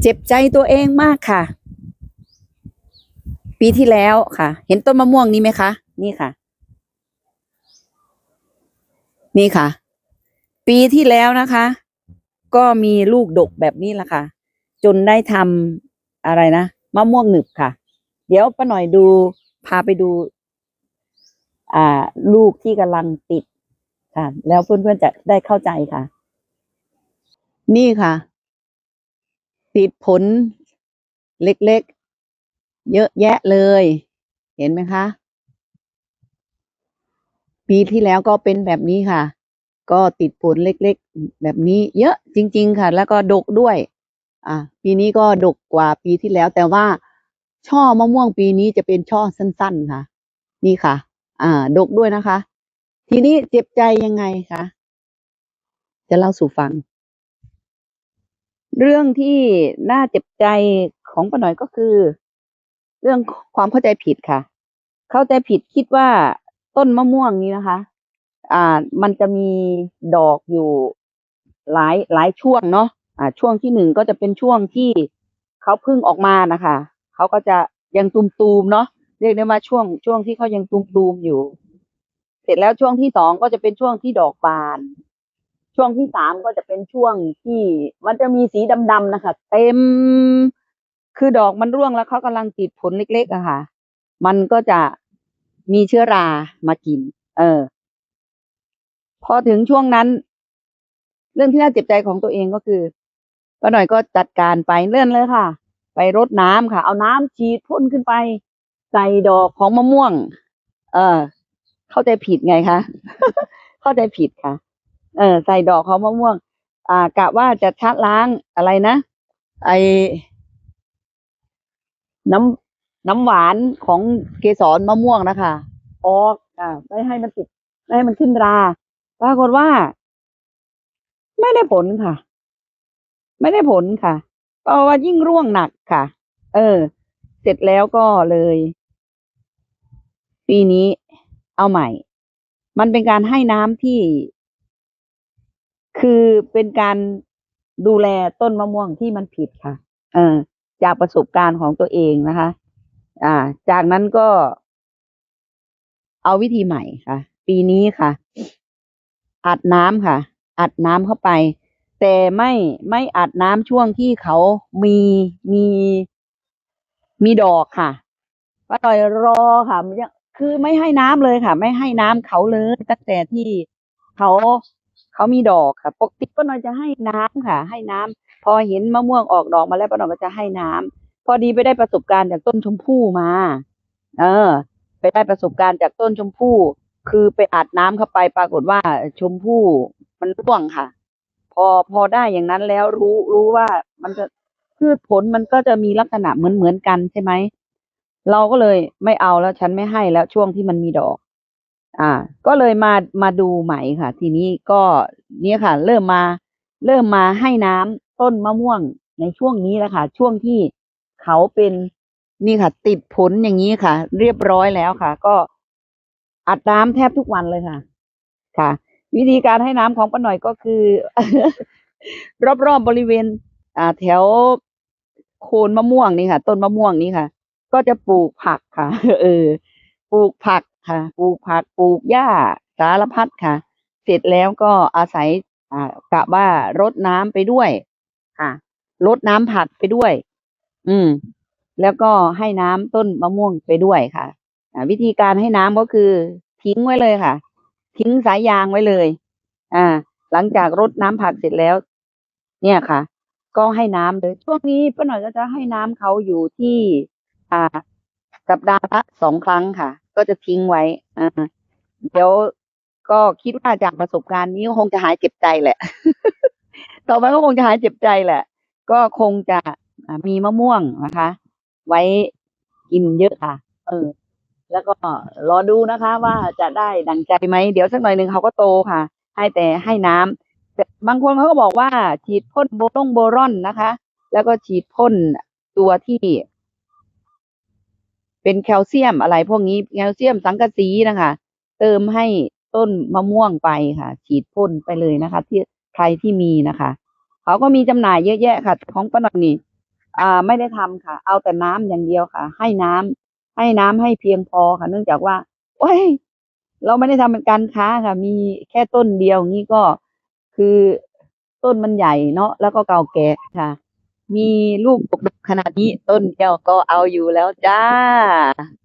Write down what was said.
เจ็บใจตัวเองมากค่ะ ปีที่แล้วค่ะ เห็นต้นมะม่วงนี้ไหมคะ นี่ค่ะ นี่ค่ะ ปีที่แล้วนะคะ ก็มีลูกดกแบบนี้ละค่ะ จนได้ทำอะไรนะมะม่วงหนึบค่ะ เดี๋ยวป้าหน่อยดูพาไปดู อ่า ลูกที่กำลังติดค่ะ แล้วเพื่อนๆจะได้เข้าใจค่ะ นี่ค่ะ ติดผลเล็กๆ เยอะแยะเลย เห็นไหมคะ ปีที่แล้วก็เป็นแบบนี้ค่ะ ก็ติดผลเล็กๆ แบบนี้เยอะจริง ๆ ค่ะ แล้วก็ดกด้วย อะ ปีนี้ก็ดกกว่าปีที่แล้ว แต่ว่าช่อมะม่วงปีนี้จะเป็นช่อสั้น ๆ ค่ะ นี่ค่ะ อ่า ดกด้วยนะคะ ทีนี้เจ็บใจยังไงคะ จะเล่าสู่ฟัง เรื่องที่น่าเจ็บใจของป้าหน่อยก็คือ เรื่องความเข้าใจผิดค่ะ เข้าใจผิดคิดว่าต้นมะม่วงนี้นะคะ อ่า มันจะมีดอกอยู่หลายหลายช่วงเนาะอ่า ช่วงที่หนึ่งก็จะเป็นช่วงที่เขาเพิ่งออกมานะคะเขาก็จะยังตูมๆเนาะเรียกได้ว่าช่วงช่วงที่เขายังตูมๆอยู่ เสร็จแล้วช่วงที่สองก็จะเป็นช่วงที่ดอกบาน ช่วงที่สามก็จะเป็นช่วงที่มันจะมีสีดำๆนะคะ เต็ม คือดอกมันร่วงแล้วเขากำลังติดผลเล็กๆอะค่ะ มันก็จะมีเชื้อรามากิน เออ พอถึงช่วงนั้น เรื่องที่น่าเจ็บใจของตัวเองก็คือป้าหน่อยก็จัดการไปเลื่อนเลยค่ะ ไปรดน้ำค่ะ เอาน้ำฉีดพ่นขึ้นไป ใส่ดอกของมะม่วง เออ เข้าใจผิดไงคะ เข้าใจผิดค่ะ เออใส่ดอกเของมะม่วง อ่ากะว่าจะชะล้างอะไรนะไอน้ำน้ำหวานของเกสรมะม่วงนะคะออกอ่าไม่ให้มันติดไม่ให้มันขึ้นราปรากฏว่า ไม่ได้ผลค่ะ ไม่ได้ผลค่ะ เพราะว่ายิ่งร่วงหนักค่ะ เออ เสร็จแล้วก็เลย ปีนี้เอาใหม่ มันเป็นการให้น้ำที่ คือเป็นการดูแลต้นมะม่วงที่มันผิดค่ะ เออจากประสบการณ์ของตัวเองนะคะ อ่า จากนั้นก็ เอาวิธีใหม่ค่ะ ปีนี้ค่ะ อัดน้ำค่ะ อัดน้ำเข้าไป แต่ไม่ไม่อัดน้ำช่วงที่เขามีมีมีดอกค่ะป้าต่อยรอค่ะมันยังคือไม่ให้น้ำเลยค่ะ ไม่ให้น้ำเขาเลยตั้งแต่ที่เขา เขามีดอกค่ะปกติป้าน้อยจะให้น้ำค่ะ ให้น้ำพอเห็นมะม่วงออกดอกมาแล้วป้าน้อยก็จะให้น้ำพอดีไปได้ประสบการณ์จากต้นชมพู่มา เออ ไปได้ประสบการณ์จากต้นชมพู่ คือไปอัดน้ำเข้าไปปรากฏว่าชมพู่มันร่วงค่ะ พอพอได้อย่างนั้นแล้วรู้รู้ว่ามันจะพืชผลมันก็จะมีลักษณะเหมือนเหมือนกันใช่ไหมเราก็เลยไม่เอาแล้วฉันไม่ให้แล้วช่วงที่มันมีดอก อ่า ก็เลยมามาดูใหม่ค่ะ ทีนี้ก็เนี่ยค่ะ เริ่มมาเริ่มมาให้น้ำต้นมะม่วงในช่วงนี้แหละค่ะ ช่วงที่เขาเป็นนี่ค่ะ ติดผลอย่างนี้ค่ะ เรียบร้อยแล้วค่ะ ก็อัดน้ำแทบทุกวันเลยค่ะ ค่ะ วิธีการให้น้ำของป้าหน่อยก็คือ รอบๆบบริเวณ อ่า แถวโคนมะม่วงนี่ค่ะ ต้นมะม่วงนี่ค่ะ ก็จะปลูกผักค่ะ เออ ปลูกผัก ค่ะ ปลูกผักปลูกหญ้าสารพัดค่ะ เสร็จแล้วก็อาศัยอ่ากะว่ารดน้ำไปด้วยค่ะรดน้ำผักไปด้วย อืม แล้วก็ให้น้ำต้นมะม่วงไปด้วยค่ะวิธีการให้น้ำก็คือ ทิ้งไว้เลยค่ะ ทิ้งสายยางไว้เลย อ่า หลังจากรดน้ำผักเสร็จแล้ว เนี่ยค่ะ ก็ให้น้ำเลยช่วงนี้ป้าหน่อยก็จะให้น้ำเขาอยู่ที่ อ่า สัปดาห์ละสองครั้งค่ะ ก็จะทิ้งไว้อ่าเดี๋ยวก็คิดว่าจากประสบการณ์นี้คงจะหายเจ็บใจแหละ ต่อไปก็คงจะหายเจ็บใจแหละ ก็คงจะมีมะม่วงนะคะ ไว้กินเยอะค่ะ เออ แล้วก็รอดูนะคะ ว่าจะได้ดังใจไหม เดี๋ยวสักหน่อยหนึ่งเขาก็โตค่ะ ให้แต่ให้น้ำแต่บางคนเขาก็บอกว่า ฉีดพ่นโบรงโบรอนนะคะ แล้วก็ฉีดพ่นตัวที่ เป็นแคลเซียมอะไรพวกนี้แคลเซียมสังกะสีนะคะ เติมให้ต้นมะม่วงไปค่ะ ฉีดพ่นไปเลยนะคะ ที่ใครที่มีนะคะ เขาก็มีจำหน่ายเยอะแยะค่ะ ของป้าหน่อยนี่อ่าไม่ได้ทำค่ะ เอาแต่น้ำอย่างเดียวค่ะ ให้น้ำให้น้ำให้เพียงพอค่ะ เนื่องจากว่าโอ้ยเราไม่ได้ทำเป็นการค้าค่ะ มีแค่ต้นเดียวนี้ก็คือต้นมันใหญ่เนาะแล้วก็เก่าแก่ค่ะ มีลูกดกๆขนาดนี้ต้นเดียวก็เอาอยู่แล้วจ้า